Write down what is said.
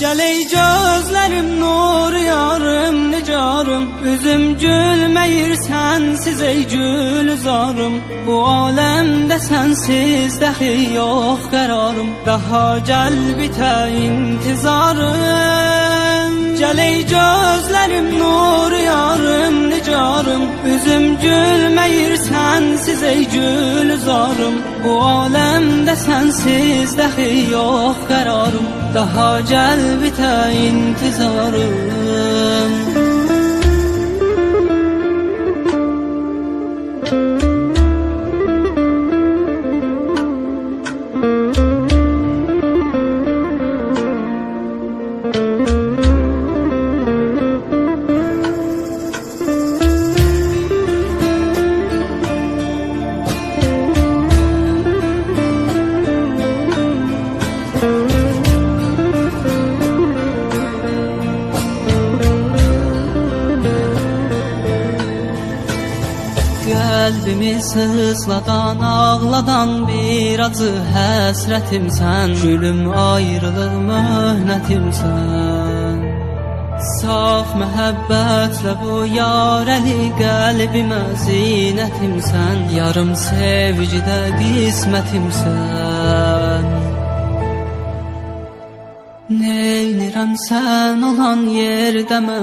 Gel ey gözlerim nur yarım nicarım. Üzüm gülmeyir sensiz ey gülzarım. Bu alemde sensiz dahi yok kararım Daha gel bite intizarım. Gel ey gözlerim nur yarım nicarım. Üzüm ey gülzarım Bu alemde sensiz dahi yok kararım. Daha gel bite intizarım Kalbimi sızladan ağladan bir acı həsrətim sən Gülüm ayrılıq möhnətimsən Saf məhəbbətlə bu yarəli qəlbimə zinətimsən Yarım sevgidə qismətimsən Neynirəm sən olan yerdə mən